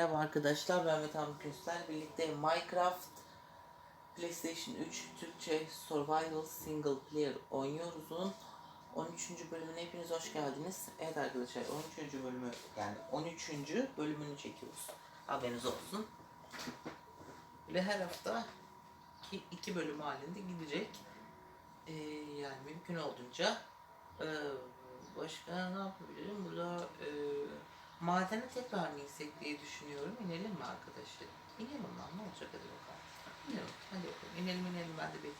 Merhaba arkadaşlar, ben Metan Günsel. Birlikte Minecraft PlayStation 3 Türkçe Survival Single Player oynuyoruz'un 13. bölümüne hepiniz hoş geldiniz. Evet arkadaşlar 13. bölümü yani 13. bölümünü çekiyoruz. Haberiniz olsun. Ve her hafta iki, iki bölüm halinde gidecek. Ee, yani mümkün olduğunca ee, başka ne yapabilirim? Burada ee, Madene tekrar mı insek diye düşünüyorum. İnelim mi arkadaşlar? İnelim lan ne olacak hadi bakalım. İnelim hadi bakalım. İnelim inelim ben de bir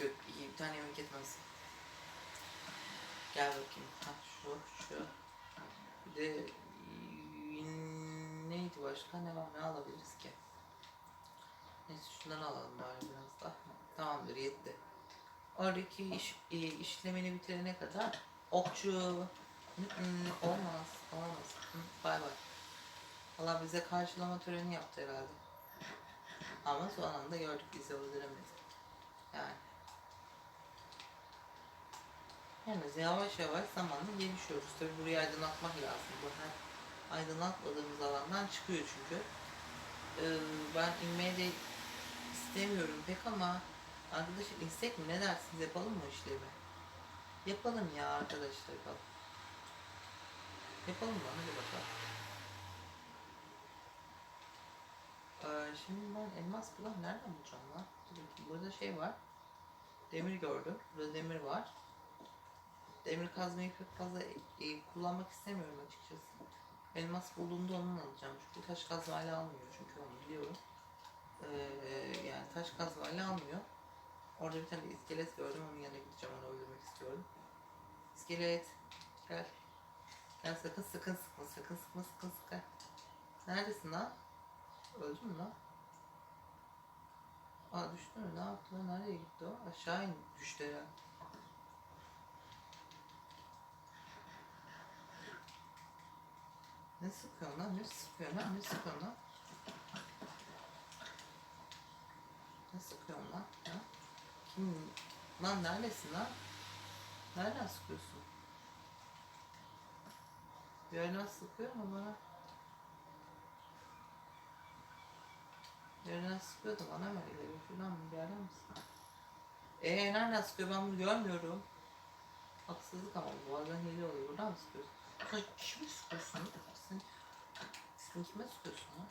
Yok bir tane yemek etmez. Gel bakayım. Ha şu şu. Bir de neydi başka ne var ne alabiliriz ki? Neyse şundan alalım bari biraz daha. Tamamdır yetti. Oradaki iş, e, işlemini bitirene kadar okçu, olmaz. Hı, Bay bay. Allah bize karşılama töreni yaptı herhalde. Ama son anda gördük bizi öldüremedik. Yani. Yalnız yavaş yavaş zamanla gelişiyoruz. Tabi burayı aydınlatmak lazım. Bu her aydınlatmadığımız alandan çıkıyor çünkü. Ee, ben inmeye de istemiyorum pek ama arkadaşlar insek mi ne dersiniz yapalım mı işlemi? Yapalım ya arkadaşlar yapalım. Yapalım mı? Hadi bakalım. Ee, şimdi ben elmas falan nereden bulacağım lan? Burada şey var. Demir gördüm. Burada demir var. Demir kazmayı pek fazla e, kullanmak istemiyorum açıkçası. Elmas bulduğumda onu alacağım. Çünkü taş kazmayla almıyor çünkü onu biliyorum. Ee, yani taş kazmayla almıyor. Orada bir tane iskelet gördüm. Onun yanına gideceğim. Onu öldürmek istiyorum. İskelet. Gel. Ya sakın sakın sıkma sakın sıkma sakın sıkma. Neredesin lan? Öldün mü lan? Aa düştü mü? Ne yaptı? Nereye gitti o? Aşağı in düştü ya. Ne sıkıyorsun lan? Ne sıkıyorsun lan? Ne sıkıyorsun lan? Ne sıkıyorsun lan? Ha? Kim? Lan neredesin lan? Nereden sıkıyorsun? Bir yerden sıkıyor? Bir yerden sıkıyordu bana mı öyle geliyor? Şuradan mı bir yerden mi sıkıyor? Eee nereden sıkıyor ben bunu görmüyorum. Haksızlık ama bu bazen hile oluyor. Buradan mı sıkıyorsun? Sen kime sıkıyorsun? Sen, sen kime sıkıyorsun ha?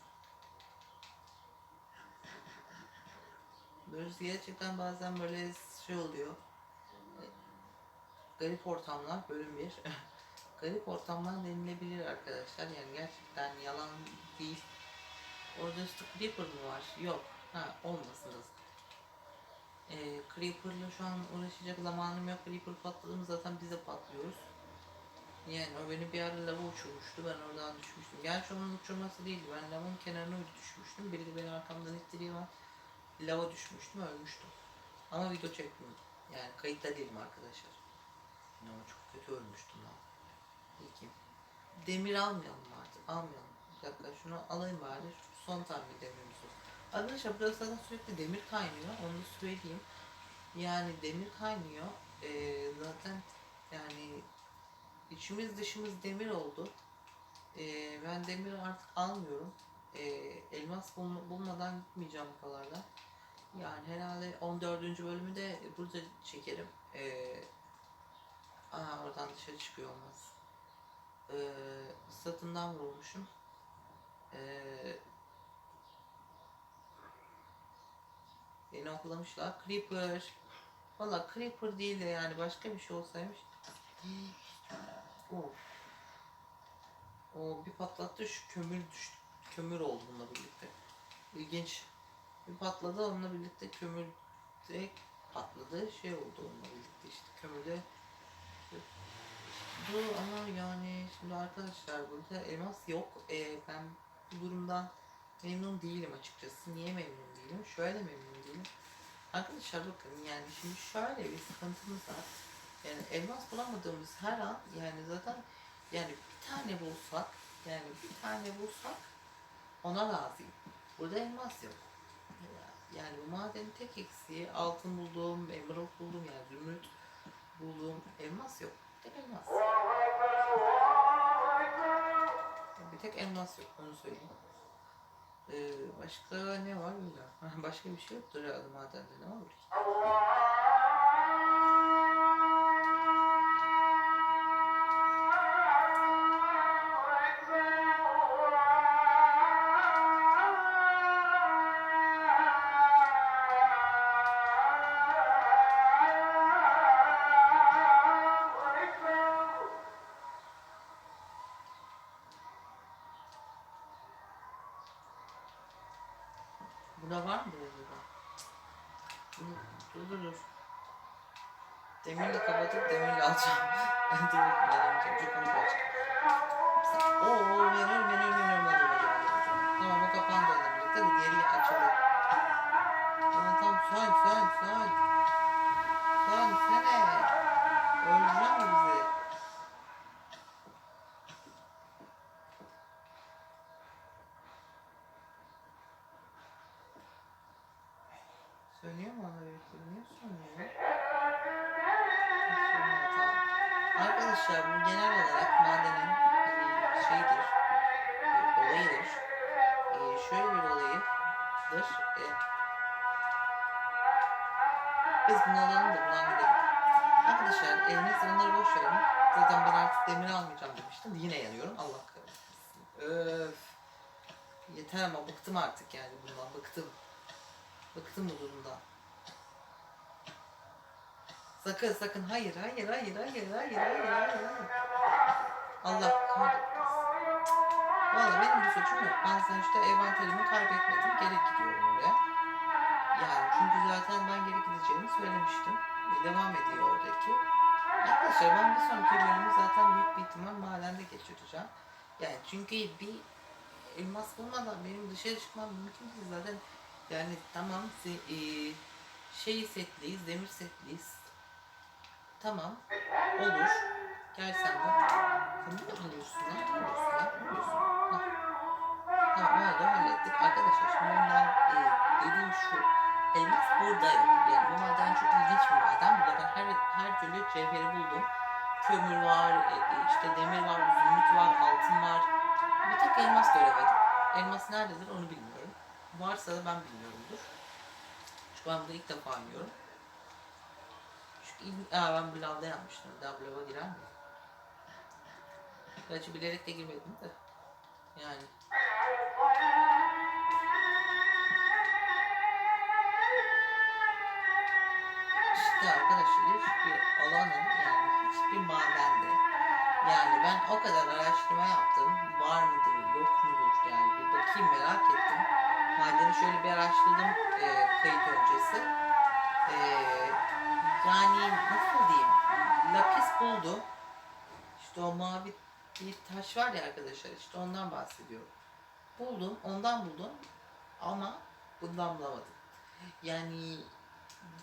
Böyle gerçekten bazen böyle şey oluyor. E, Garip ortamlar bölüm 1. garip ortamlar denilebilir arkadaşlar. Yani gerçekten yalan değil. Orada Creeper mı var? Yok. Ha olmasınız. Ee, Creeper'la şu an uğraşacak zamanım yok. Creeper patladığımız zaten bize patlıyoruz. Yani o beni bir ara lava uçurmuştu. Ben oradan düşmüştüm. Gerçi onun uçurması değildi. Ben lavın kenarına düşmüştüm. Biri de beni arkamdan ittiriyor. Lava düşmüştüm, ölmüştüm. Ama video çekmiyorum. Yani kayıtta değilim arkadaşlar. Ama çok kötü ölmüştüm lan. Peki. Demir almayalım artık. Almayalım. Bir dakika şunu alayım bari. Şu son tane demirimiz olsun. Arkadaşlar burası zaten sürekli demir kaynıyor. Onu da söyleyeyim. Yani demir kaynıyor. Ee, zaten yani içimiz dışımız demir oldu. Ee, ben demir artık almıyorum. Ee, elmas bul- bulmadan gitmeyeceğim buralarda. Yani herhalde 14. bölümü de burada çekerim. Ee, aa, oradan dışarı çıkıyor olmaz. Ee, sırtından vurmuşum. Ee, beni oklamışlar. Creeper. Valla Creeper değil de yani başka bir şey olsaymış. of. O bir patlattı şu kömür düştü. Kömür oldu bununla birlikte. İlginç. Bir patladı onunla birlikte kömür de patladı. Şey oldu onunla birlikte işte kömürde bu ama yani şimdi arkadaşlar burada elmas yok. Ee, ben bu durumdan memnun değilim açıkçası. Niye memnun değilim? Şöyle memnun değilim. Arkadaşlar bakın yani şimdi şöyle bir sıkıntımız var. Yani elmas bulamadığımız her an yani zaten yani bir tane bulsak yani bir tane bulsak ona razıyım. Burada elmas yok. Yani bu madenin tek eksiği altın bulduğum, emerald buldum yani zümrüt bulduğum elmas yok. Tek elmas. Bir tek elmas yok onu söyleyeyim. Ee, başka ne var bilmiyorum. başka bir şey yoktur herhalde madende ne olur ki? Burada var mı burada? Dur dur dur. Demirle kapatıp demirle alacağım. Demirle alamayacağım. Çok komik olacak. Oo menür menür menür. Tamam o kapandı onunla birlikte de diğeri açıldı. Tamam tamam sön sön sön. Sön sene. Öldüreceğim mi bizi? Biz bunu alalım da buradan gidelim. Arkadaşlar e, neyse bunları boş verelim. Zaten ben artık demir almayacağım demiştim. Yine yanıyorum. Allah kahretsin. Öf. Yeter ama bıktım artık yani bundan. Bıktım. Bıktım bu durumdan. Sakın sakın hayır hayır hayır hayır hayır hayır hayır. Allah kahretsin. Valla benim bir suçum yok. Ben sonuçta envanterimi kaybetmedim. Geri gidiyorum oraya. Yani çünkü zaten ben geri gideceğimi söylemiştim. Ve devam ediyor oradaki. Arkadaşlar ben bir sonraki bölümü zaten büyük bir ihtimal madende geçireceğim. Yani çünkü bir elmas bulmadan benim dışarı çıkmam mümkün değil zaten. Yani tamam e, şey setliyiz, demir setliyiz. Tamam. Olur. Gel sen de. Ne alıyorsun lan? Ne alıyorsun lan? Ne alıyorsun? Hah. Tamam oldu hallettik. Arkadaşlar şimdi bundan e, dediğim şu. Elmas burada yok. Yani bu maden çok ilginç bir maden. Burada ben her, her türlü cevheri buldum. Kömür var, e, e, işte demir var, zümrüt var, altın var. Bir tek elmas göremedim. Elmas nerededir onu bilmiyorum. Varsa da ben bilmiyorumdur. Çünkü ben burada ilk defa oynuyorum. Çünkü ilk, aa, ben bu lavda yapmıştım. Daha bu lava girer mi? Gerçi bilerek de girmedim de. Yani. İşte arkadaşlar hiçbir alanın yani hiçbir madende yani ben o kadar araştırma yaptım. Var mıdır, yok mudur yani bir bakayım merak ettim. Madeni şöyle bir araştırdım e, kayıt öncesi. E, yani nasıl diyeyim? Lapis buldum. İşte o mavi bir taş var ya arkadaşlar işte ondan bahsediyorum. Buldum, ondan buldum ama bundan bulamadım. Yani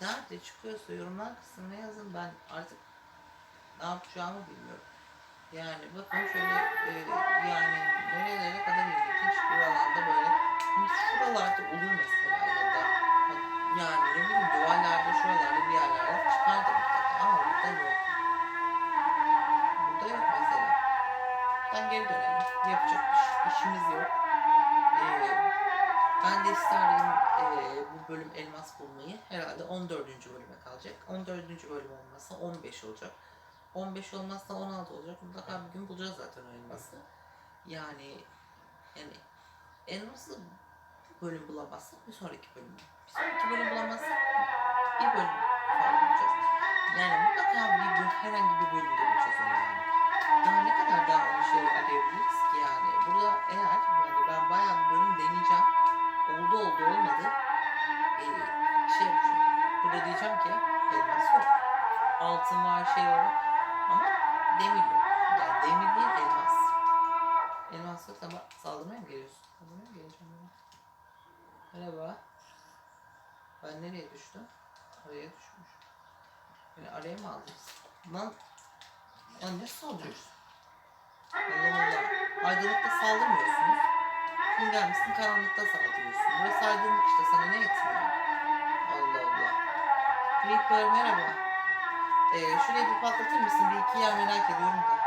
nerede çıkıyorsa yorumlar kısmına yazın ben artık ne yapacağımı bilmiyorum. Yani bakın şöyle e, yani nerelere kadar ilginç bir alanda böyle şuralarda olur mesela ya da yani ne bileyim duvarlarda şuralarda bir yerlerde çıkar da mutlaka ama burada yok. Burada yok mesela. Ben geri dönelim. Yapacak şey- işimiz yok. Ee, ben de isterdim ee, bu bölüm elmas bulmayı. Herhalde 14. bölüme kalacak. 14. bölüm olmazsa 15 olacak. 15 olmazsa 16 olacak. Mutlaka bir gün bulacağız zaten o elması. Yani yani elması bu bölüm bulamazsak bir sonraki bölüm. Bir sonraki bölüm bulamazsak bir bölüm sonra bulacağız. Yani mutlaka bir bölüm, herhangi bir bölümde bulacağız yani. Daha ne kadar daha onu şey arayabiliriz ki yani. Burada eğer Oldu oldu olmadı. Ee, şey yapacağım. Burada diyeceğim ki elmas yok. Altın var şey var. Ama demir yok. Yani demir değil elmas. Elmas yok ama saldırmaya mı geliyorsun? Saldırmaya mı geleceğim ben? Merhaba. Ben nereye düştüm? Araya düşmüş. Beni araya mı aldınız? Lan, lan ne saldırıyorsun? Allah Allah. Aydınlıkta saldırmıyorsunuz aklın gelmişsin karanlıkta saldırıyorsun. Burası aydınlık işte sana ne etmiyor? Allah Allah. Clipper merhaba. Ee, şurayı bir patlatır mısın? Bir iki yer merak ediyorum da.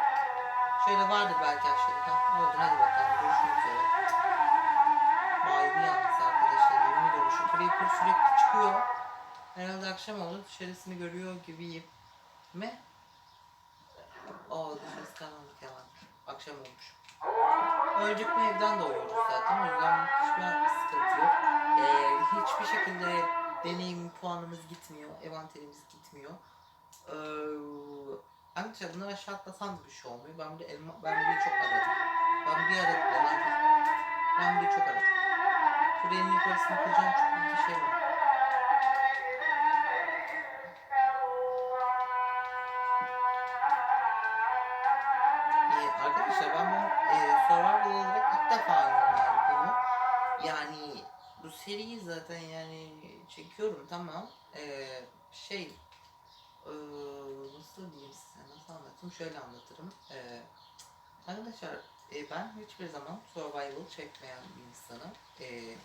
Şöyle vardır belki aşağıda. Ha, oldu hadi bakalım görüşmek üzere. Vay bir yalnız arkadaşlar. Yemin ediyorum Creeper sürekli çıkıyor. Herhalde akşam oldu. Dışarısını görüyor gibiyim. Mi? Oo dışarısı karanlık yalan. Akşam olmuş. Önceki evden doğuyoruz zaten. O yüzden hiçbir sıkıntı yok. Ee, hiçbir şekilde deneyim puanımız gitmiyor. Evanterimiz gitmiyor. Ee, ancak bunları aşağı atlasam da bir şey olmuyor. Ben bir elma, ben bir çok aradım. Ben bir aradım. Ben, bir çok aradım. Şuraya yukarısını koyacağım çok bir şey var. Seriyi zaten yani çekiyorum tamam. Ee, şey ee, nasıl diyeyim size nasıl anlatayım şöyle anlatırım. Ee, arkadaşlar e, ben hiçbir zaman survival çekmeyen bir insanım. Ee,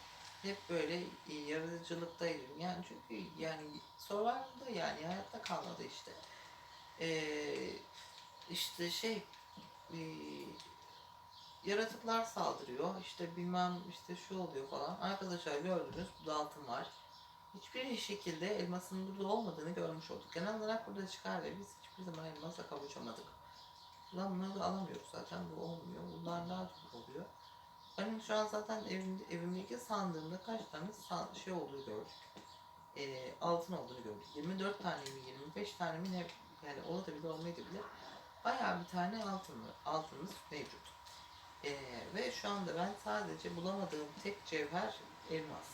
hep böyle e, yaratıcılıktaydım. Yani çünkü yani survival'da yani hayatta kalmadı işte. Ee, işte şey e, yaratıklar saldırıyor. İşte bilmem işte şu oluyor falan. Arkadaşlar gördünüz burada altın var. Hiçbir şekilde elmasın burada olmadığını görmüş olduk. Genel olarak burada çıkar ve biz hiçbir zaman elmasla kavuşamadık. Ulan bunları da alamıyoruz zaten bu olmuyor. Bunlar daha çok oluyor. Benim şu an zaten evimde, evimdeki sandığımda kaç tane san- şey olduğunu gördük. Ee, altın olduğunu gördük. 24 tane mi 25 tane mi ne yani olabilir olmayabilir. Bayağı bir tane altın. Altınımız mevcut. Ee, ve şu anda ben sadece bulamadığım tek cevher elmas.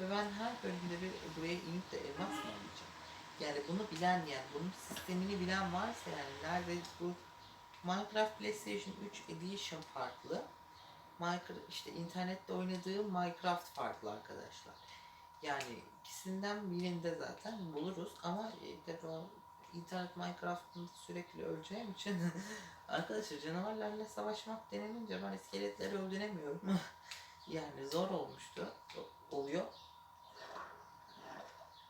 Ve ben her bölümde bir buraya inip de elmas mı alacağım? Yani bunu bilen yani bunun sistemini bilen varsa yani nerede bu Minecraft PlayStation 3 Edition farklı. Minecraft işte internette oynadığım Minecraft farklı arkadaşlar. Yani ikisinden birinde zaten buluruz ama e, tabii o internet Minecraft'ın sürekli öleceğim için arkadaşlar canavarlarla savaşmak denilince ben iskeletleri öldüremiyorum. yani zor olmuştu. Oluyor.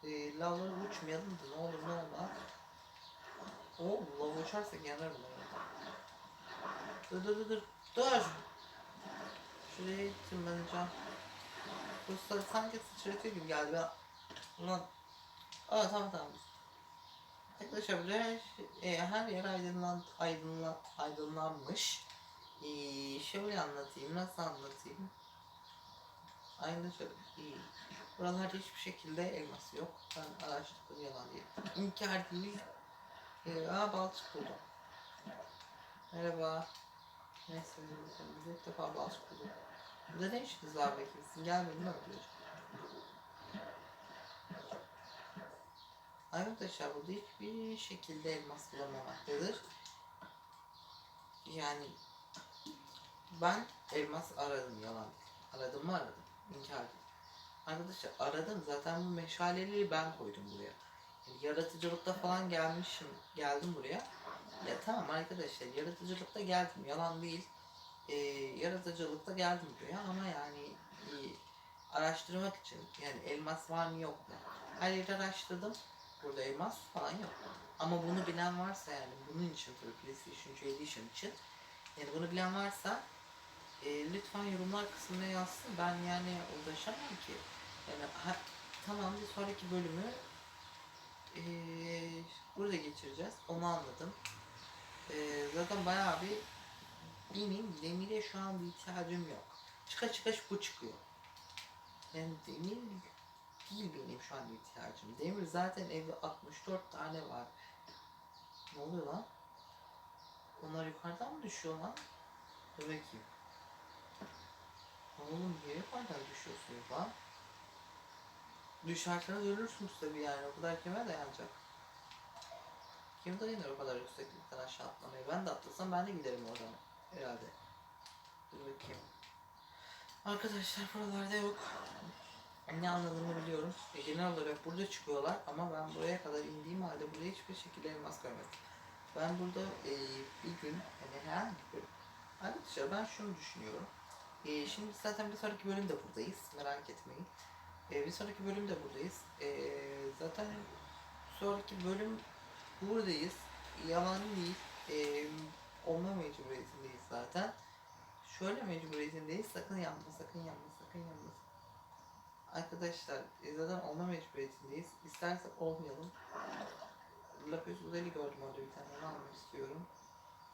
E, lavlara uçmayalım da ne olur ne olmaz. Oo lav uçarsak yanarım ben. Dur dur dur dur. Dur. Şuraya tırmanacağım. Bu sa- sanki sıçratıyor gibi geldi ben. Ulan. Aa tamam tamam. Arkadaşlar buraya e, her yer aydınlan, aydınlan, aydınlanmış. E, şöyle anlatayım, nasıl anlatayım? Aynen şöyle. E, buralarda hiçbir şekilde elmas yok. Ben araştırdım yalan değil. İnkar değil. E, aa balçık buldum. Merhaba. Neyse ilk defa balçık buldum. Burada ne işiniz var peki? Sizin gelmedin mi öldüreceğim? Arkadaşlar burada hiçbir şekilde elmas bulamamaktadır. Yani ben elmas aradım yalan. Aradım mı aradım. İnkar değil. Arkadaşlar aradım zaten bu meşaleleri ben koydum buraya. Yani yaratıcılıkta falan gelmişim. Geldim buraya. Ya tamam arkadaşlar yaratıcılıkta geldim yalan değil. Ee, yaratıcılıkta geldim buraya ama yani e, araştırmak için yani elmas var mı yok mu? Her yeri araştırdım. Burada elmas falan yok. Ama bunu bilen varsa yani bunun için tabii PlayStation 3 Edition için yani bunu bilen varsa e, lütfen yorumlar kısmına yazsın. Ben yani ulaşamam ki. Yani ha, tamam bir sonraki bölümü e, burada geçireceğiz. Onu anladım. E, zaten bayağı bir benim demire şu an bir ihtiyacım yok. Çıka çıka bu çıkıyor. Yani demir değil benim şu an ihtiyacım. Demir zaten evde 64 tane var. Ne oluyor lan? Onlar yukarıdan mı düşüyor lan? Dur bakayım. Oğlum niye yukarıdan düşüyorsunuz lan? Düşerseniz ölürsünüz tabii yani. O kadar kime dayanacak? Kim dayanır o kadar yükseklikten aşağı atlamaya? Ben de atlasam ben de giderim oradan herhalde. Dur bakayım. Arkadaşlar buralarda yok. Ne anladığımı biliyorum. E, genel olarak burada çıkıyorlar ama ben buraya kadar indiğim halde burada hiçbir şekilde elmas görmedim. Ben burada e, bir gün hani herhangi bir Arkadaşlar ben şunu düşünüyorum. E, şimdi zaten bir sonraki bölümde buradayız. Merak etmeyin. E, bir sonraki bölümde buradayız. E, zaten sonraki bölüm buradayız. Yalan değil. E, olma mecburiyetindeyiz zaten. Şöyle mecburiyetindeyiz. Sakın yanma, sakın yanma, sakın yanma. Arkadaşlar e, zaten olma mecburiyetindeyiz. İstersek olmayalım. Lapis Lazuli gördüm orada bir tane onu almak istiyorum.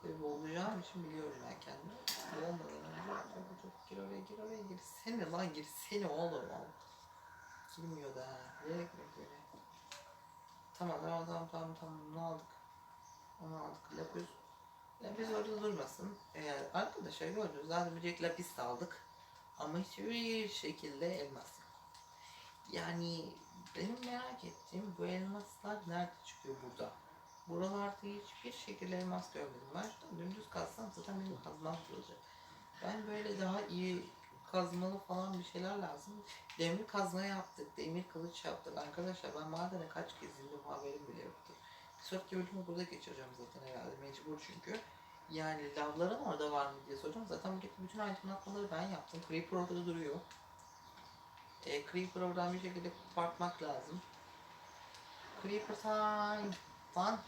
Tabii boğulacağım için biliyorum ben kendimi. Boğulmadan önce çok çok gir oraya gir oraya gir. Seni lan gir seni oğlum al. Girmiyor da ha. Nereye girmek böyle? Tamam tamam tamam tamam tamam ne aldık? Onu aldık. Lapis. Lapis orada durmasın. Eğer arkadaşlar gördünüz zaten bir lapis aldık. Ama hiçbir şekilde elmas. Yani benim merak ettiğim bu elmaslar nerede çıkıyor burada? Buralarda hiçbir şekilde elmas görmedim. Ben şuradan dümdüz kazsam zaten benim kazmam kırılacak. Ben böyle daha iyi kazmalı falan bir şeyler lazım. Demir kazma yaptık, demir kılıç yaptık. Arkadaşlar ben madene kaç kez indim haberim bile yoktu. Bir sonraki bölümü burada geçireceğim zaten herhalde mecbur çünkü. Yani lavların orada var mı diye soracağım. Zaten bütün aydınlatmaları ben yaptım. Creeper orada duruyor. E, Creeper oradan bir şekilde kopartmak lazım. Creeper time. Lan.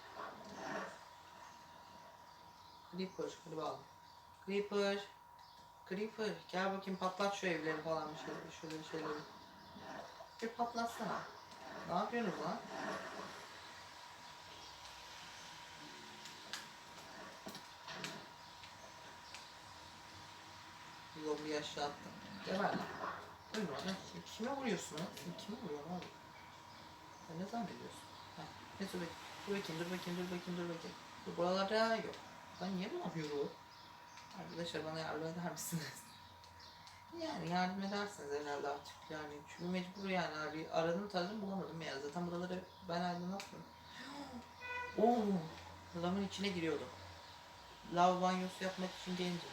Creeper. Hadi bakalım. Creeper. Creeper. Gel bakayım patlat şu evleri falan bir şeyleri. Şöyle şeyleri. Bir patlatsana. Ne yapıyorsunuz lan? Zombi aşağı attım. Geber lan. Ölme lan. Sen Kime vuruyorsun lan? Sen kime vuruyorsun oğlum? Sen ne zannediyorsun? Ha, ne dur bakayım. Dur bakayım, dur bakayım, dur bakayım, dur bakayım. Dur buralarda yok. Ben niye bulamıyorum? Arkadaşlar bana yardım eder misiniz? Yani yardım edersiniz herhalde artık yani. Çünkü mecbur yani abi. Aradım taradım bulamadım ya. Zaten buraları ben aydınlatmıyorum. Oo, lavın içine giriyordum. Lav banyosu yapmak için gencim.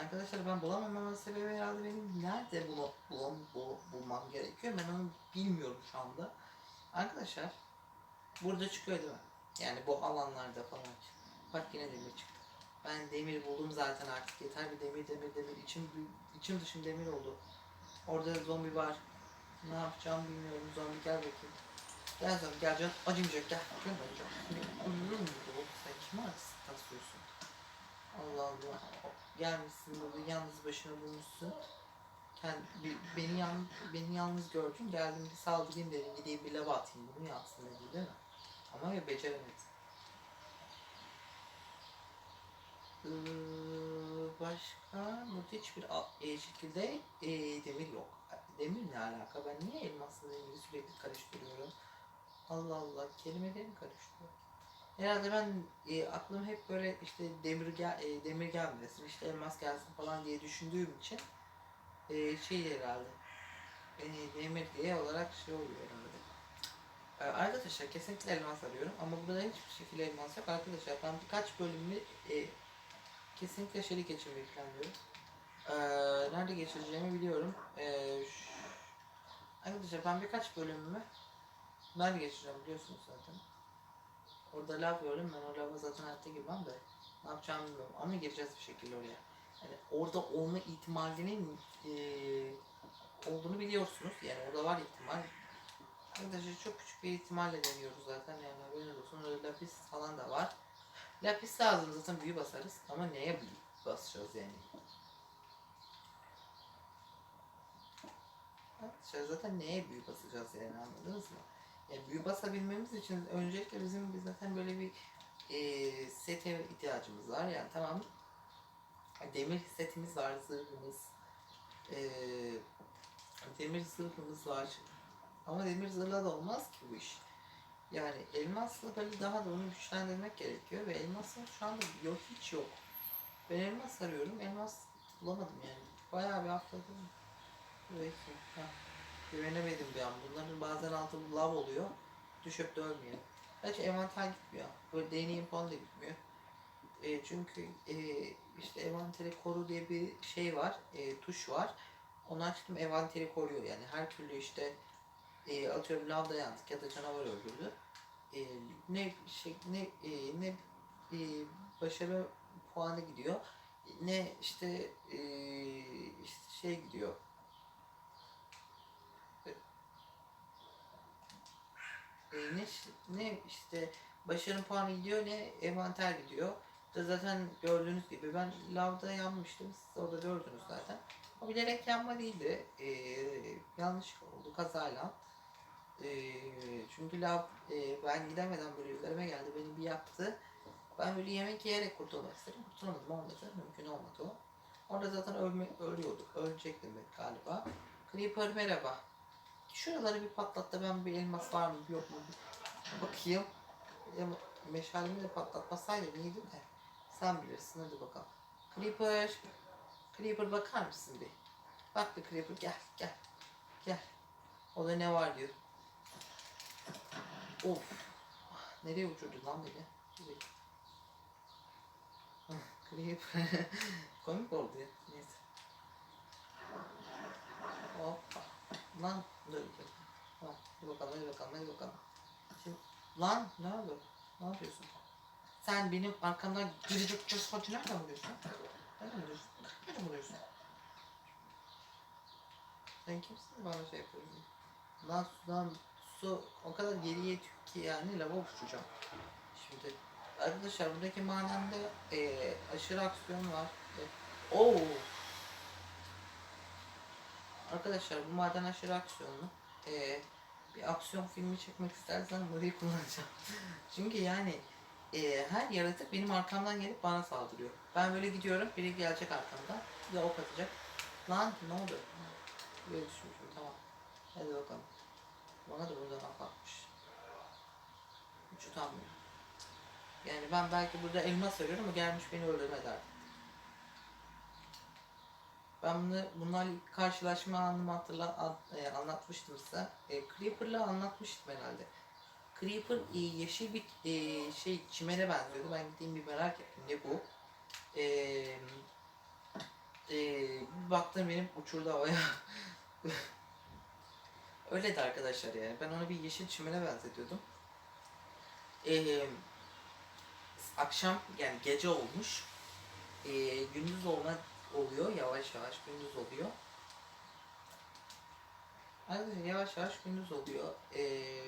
Arkadaşlar ben bulamamamın sebebi herhalde benim nerede bunu bulam, bul, bulmam gerekiyor ben onu bilmiyorum şu anda. Arkadaşlar burada çıkıyor değil mi? Yani bu alanlarda falan. Bak yine demir çıktı. Ben demir buldum zaten artık yeter bir demir demir demir içim içim dışım demir oldu. Orada zombi var. Ne yapacağım bilmiyorum. Zombi gel bakayım. Gel zombi gel canım. Acımayacak gel. Gel acıyacak. Ölürüm burada. Sen kime artistik taslıyorsun? Allah Allah. Gelmişsin burada yalnız başına bulmuşsun. Kendi, beni, yan, beni yalnız gördün. Geldim bir saldırayım dedim. Gideyim bir lava atayım. Bunu yapsın dedi değil mi? Ama ya beceremedi. Ee, başka burada hiçbir e, şekilde e, demir yok. Demir ne alaka? Ben niye elmasla demiri sürekli karıştırıyorum? Allah Allah kelimelerimi karıştırıyorum. Herhalde ben e, aklım hep böyle işte demir gel e, demir gelmesin, işte elmas gelsin falan diye düşündüğüm için e, şey herhalde e, demir diye olarak şey oluyor herhalde. E, arkadaşlar kesinlikle elmas arıyorum ama burada hiçbir şekilde elmas yok. Arkadaşlar ben birkaç bölümü e, kesinlikle şeyi geçirmeyi planlıyorum. E, nerede geçireceğimi biliyorum. E, ş- arkadaşlar ben birkaç bölümümü nerede geçireceğim biliyorsunuz zaten. Orada lav gördüm ben o lava zaten hayatta girmem de ne yapacağımı bilmiyorum ama gireceğiz bir şekilde oraya. Yani orada olma ihtimalinin eee, olduğunu biliyorsunuz yani orada var ihtimal. Arkadaşlar çok küçük bir ihtimalle deniyoruz zaten yani haberiniz olsun orada lapis falan da var. Lapis lazım zaten büyü basarız ama neye büyü basacağız yani. Arkadaşlar zaten neye büyü basacağız yani anladınız mı? Yani büyü basabilmemiz için öncelikle bizim bir zaten böyle bir e, sete ihtiyacımız var. Yani tamam demir setimiz var, zırhımız, e, demir zırhımız var. Ama demir zırhla da olmaz ki bu iş. Yani elmasla böyle daha da onu güçlendirmek gerekiyor ve elmasın şu anda yok hiç yok. Ben elmas arıyorum, elmas bulamadım yani. Bayağı bir haftadır. Belki. Ha. Güvenemedim bir an. Bunların bazen altı lav oluyor. Düşüp de ölmüyor. Gerçi envanter gitmiyor. Böyle deneyim falan da gitmiyor. E, çünkü e, işte envanteri koru diye bir şey var. E, tuş var. Onu açtım envanteri koruyor. Yani her türlü işte e, atıyorum lavda yandık ya da canavar öldürdü. E, ne şey ne e, ne e, başarı puanı gidiyor. Ne işte e, işte şey gidiyor. E, ne, ne işte başarı puanı gidiyor ne envanter gidiyor. Da zaten gördüğünüz gibi ben lavda yanmıştım. Siz orada gördünüz zaten. O bilerek yanma değildi. Ee, yanlış oldu kazayla. Ee, çünkü lav e, ben gidemeden böyle üzerime geldi. Beni bir yaktı. Ben böyle yemek yiyerek kurtulmak istedim. Kurtulamadım olmadı. Mümkün olmadı o. Orada zaten ölme, ölüyorduk. Ölecektim galiba. Creeper merhaba. Şuraları bir patlat da ben bir elmas var mı yok mu bir bakayım. Ya, meşalemi de patlatmasaydım iyiydi de. Sen bilirsin hadi bakalım. Creeper. Creeper bakar mısın bir? Bak bir Creeper gel gel. Gel. O da ne var diyor. Of. Nereye uçurdu lan beni? Creeper. Komik oldu ya. Neyse. Hoppa. Lan dur. dur. Tamam. Hadi bakalım hadi bakalım hadi bakalım. Lan ne oldu? Ne yapıyorsun? Sen benim arkamdan gıcıcık cıspacı nereden buluyorsun? Nereden buluyorsun? Nereden buluyorsun? Sen kimsin bana şey yapıyorsun? Lan sudan su o kadar geriye yetiyor ki yani lava uçacağım. Şimdi arkadaşlar buradaki madende eee aşırı aksiyon var. E, Oo. Arkadaşlar bu maden aşırı aksiyonlu. Eee bir aksiyon filmi çekmek istersen burayı kullanacağım. Çünkü yani eee, her yaratık benim arkamdan gelip bana saldırıyor. Ben böyle gidiyorum, biri gelecek arkamdan, ya ok atacak. Lan ne oldu? Böyle düşmüşüm, tamam. Hadi bakalım. Bana da buradan ok atmış. Hiç utanmıyor. Yani ben belki burada elmas arıyorum ama gelmiş beni öldürme derdi. Ben bunu bunlarla ilk karşılaşma anımı hatırla, e, anlatmıştım size. E, Creeper'la anlatmıştım herhalde. Creeper e, yeşil bir e, şey çimene benziyordu. Ben gideyim bir merak ettim ne bu. E, e, bir baktım benim uçurdu havaya. Öyle de arkadaşlar yani. Ben onu bir yeşil çimene benzetiyordum. E, akşam yani gece olmuş. E, gündüz olma oluyor. Yavaş yavaş gündüz oluyor. Arkadaşlar yavaş yavaş gündüz oluyor. Ee.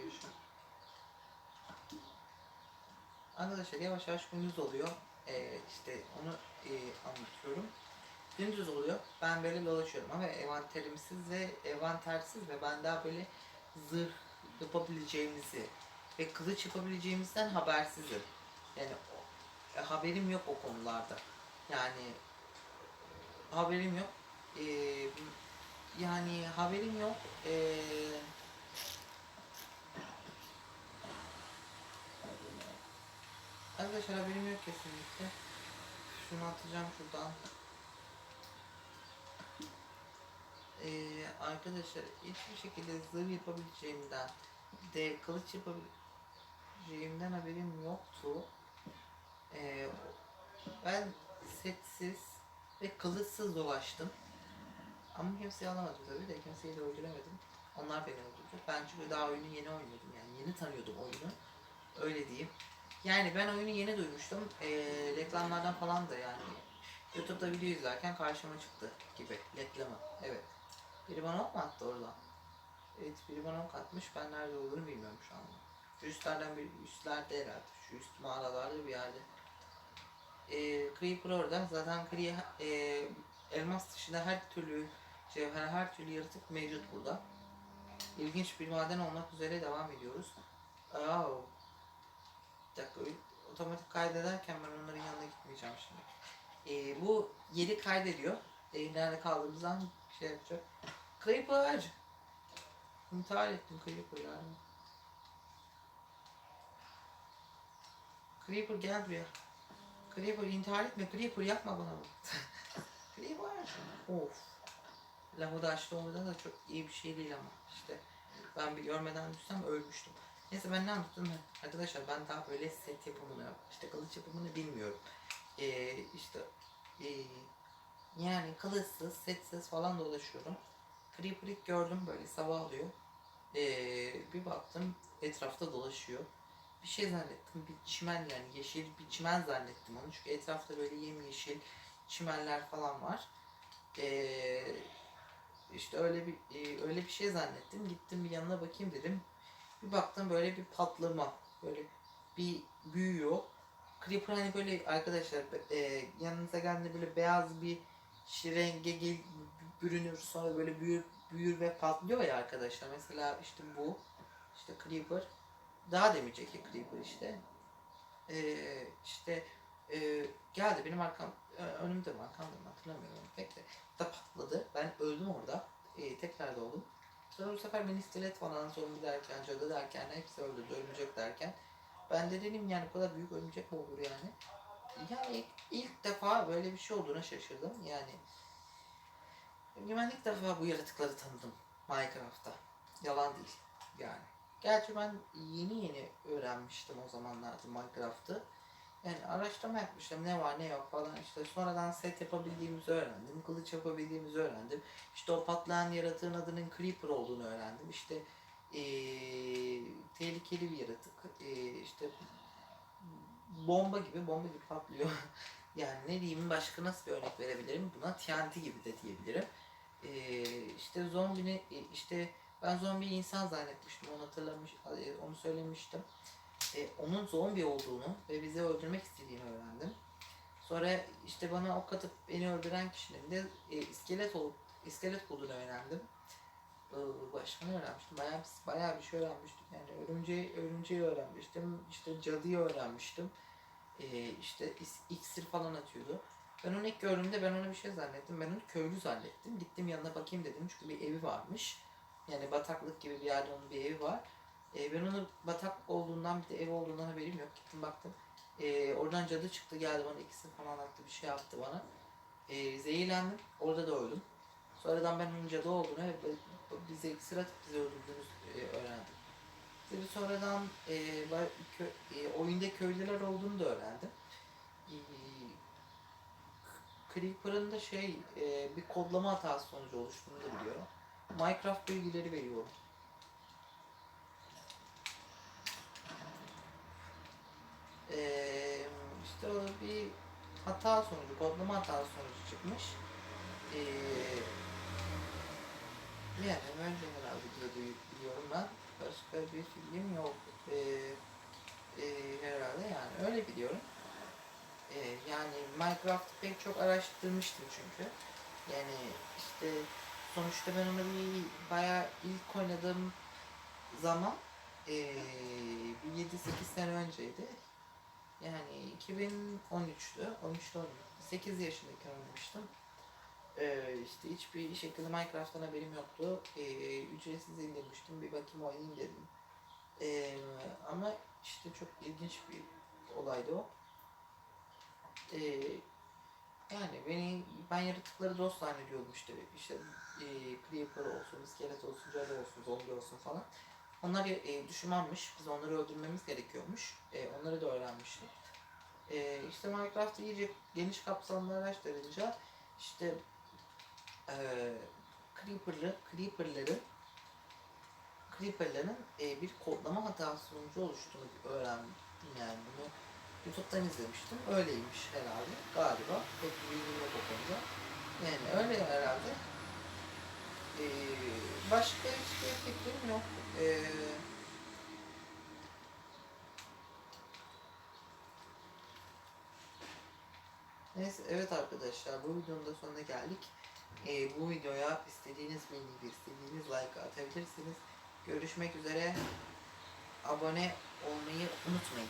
Arkadaşlar yavaş yavaş gündüz oluyor. Ee, işte onu e, anlatıyorum. Gündüz oluyor. Ben böyle dolaşıyorum ama envanterimsiz ve envantersiz ve ben daha böyle zırh yapabileceğimizi ve kılıç yapabileceğimizden habersizim. Yani haberim yok o konularda. Yani haberim yok. Ee, yani haberim yok. Ee, arkadaşlar haberim yok kesinlikle. Şunu atacağım şuradan. Ee, arkadaşlar hiçbir şekilde zırh yapabileceğimden de kılıç yapabileceğimden haberim yoktu. Ee, ben setsiz ve kılıçsız dolaştım. Ama kimseyi alamadım tabii de kimseyi de öldüremedim. Onlar beni öldürdü. Ben çünkü daha oyunu yeni oynuyordum yani yeni tanıyordum oyunu. Öyle diyeyim. Yani ben oyunu yeni duymuştum. Ee, reklamlardan falan da yani. Youtube'da video izlerken karşıma çıktı gibi reklamı. Evet. Biri bana ok mu attı orada? Evet biri bana ok atmış. Ben nerede olduğunu bilmiyorum şu anda. Üstlerden bir üstlerde herhalde. Şu üst mağaralarda bir yerde. Ee, Creeper orada. Zaten Cree, e, elmas dışında her türlü cevher, her türlü yaratık mevcut burada. İlginç bir maden olmak üzere devam ediyoruz. Aa, bir dakika, otomatik kaydederken ben onların yanına gitmeyeceğim şimdi. Ee, bu yeri kaydediyor. Ee, nerede kaldığımızdan şey yapacak. Creeper! İntihar ettim Creeper yani. Creeper gel buraya. Creeper intihar etme. Creeper yapma bana. Creeper. Of. Lavabo açtı da çok iyi bir şey değil ama işte ben bir görmeden düşsem ölmüştüm. Neyse ben ne anlattım? Arkadaşlar ben daha böyle set yapımını, işte kılıç yapımını bilmiyorum. Ee, işte ee, yani kılıçsız, setsiz falan dolaşıyorum. Creeper ilk gördüm böyle sabah alıyor. Ee, bir baktım etrafta dolaşıyor. Bir şey zannettim. Bir çimen yani yeşil bir çimen zannettim onu. Çünkü etrafta böyle yemyeşil çimenler falan var. Ee, işte öyle bir e, öyle bir şey zannettim. Gittim bir yanına bakayım dedim. Bir baktım böyle bir patlama. Böyle bir büyüyor. Creeper hani böyle arkadaşlar e, yanınıza geldiğinde böyle beyaz bir şey renge gel, bürünür sonra böyle büyür, büyür ve patlıyor ya arkadaşlar. Mesela işte bu işte Creeper daha demeyecek ya Creeper işte. E, işte e, geldi benim arkam ö- önümde mi arkamda mı hatırlamıyorum pek de. Da patladı. Ben öldüm orada. E, tekrar doğdum. Sonra bu sefer beni iskelet falan zombi derken, cadı derken hepsi öldürdü, örümcek derken. Ben de dedim yani bu kadar büyük örümcek mi olur yani? Yani ilk, ilk defa böyle bir şey olduğuna şaşırdım. Yani ben ilk defa bu yaratıkları tanıdım Minecraft'ta. Yalan değil yani. Gerçi ben yeni yeni öğrenmiştim o zamanlarda Minecraft'ı. Yani araştırma yapmıştım ne var ne yok falan işte sonradan set yapabildiğimizi öğrendim. Kılıç yapabildiğimizi öğrendim. İşte o patlayan yaratığın adının Creeper olduğunu öğrendim. İşte eee, tehlikeli bir yaratık. Eee, işte bomba gibi bomba gibi patlıyor. yani ne diyeyim başka nasıl bir örnek verebilirim? Buna TNT gibi de diyebilirim. Eee işte zombini e, işte ben zombi insan zannetmiştim onu hatırlamış e, onu söylemiştim. E, onun zombi olduğunu ve bizi öldürmek istediğini öğrendim. Sonra işte bana ok atıp beni öldüren kişinin de e, iskelet olup iskelet olduğunu öğrendim. Ee, başka ne öğrenmiştim? Bayağı, bayağı bir şey öğrenmiştim. Yani örümceği, örümceği öğrenmiştim. İşte cadıyı öğrenmiştim. Ee, işte is- iksir falan atıyordu. Ben onu ilk gördüğümde ben ona bir şey zannettim. Ben onu köylü zannettim. Gittim yanına bakayım dedim. Çünkü bir evi varmış. Yani bataklık gibi bir yerde onun bir evi var. Ee, ben onu bataklık olduğundan bir de ev olduğundan haberim yok. Gittim baktım. Ee, oradan cadı çıktı geldi bana iksir falan attı bir şey yaptı bana. Ee, zehirlendim. Orada da öldüm. Sonradan ben onun cadı olduğunu ve bize iksir atıp bizi öldürdüğünü e, öğrendim. Tabii sonradan e, kö- e, oyunda köylüler olduğunu da öğrendim. E, Creeper'ın da şey e, bir kodlama hatası sonucu oluştuğunu da biliyorum. Minecraft bilgileri veriyor. Eee işte o bir hata sonucu, kodlama hatası sonucu çıkmış. Eee yani önce herhalde diye biliyorum ben. Başka bir film yok. Eee eee, herhalde yani öyle biliyorum. Eee, yani Minecraft'ı pek çok araştırmıştım çünkü. Yani işte sonuçta ben onu bir bayağı ilk oynadığım zaman bir 7-8 sene önceydi. Yani 2013'tü. 13'te oynadım. 8 yaşındayken oynamıştım. Ee, işte hiçbir şekilde Minecraft'tan haberim yoktu. Ee, ücretsiz indirmiştim. Bir bakayım oynayayım dedim. Ee, ama işte çok ilginç bir olaydı o. Ee, yani beni ben yaratıkları dost zannediyordum işte. İşte e, Creeper olsun, iskelet olsun, cadı olsun, zombi olsun falan. Onlar e, düşmanmış. Biz onları öldürmemiz gerekiyormuş. E, onları da öğrenmiştik. E, işte Minecraft'ı iyice geniş kapsamlı araştırınca işte e, Creeper'lı, Creeper'ların Creeper'ların e, bir kodlama hatası sonucu oluştuğunu öğrendim yani bunu YouTube'dan izlemiştim. Öyleymiş herhalde galiba. Pek bir bilgim yok o konuda. Yani öyle herhalde. E, başka hiçbir fikrim yok. E, Neyse evet arkadaşlar bu videonun da sonuna geldik. Ee, bu videoya istediğiniz bilgi, istediğiniz like atabilirsiniz. Görüşmek üzere. Abone olmayı unutmayın.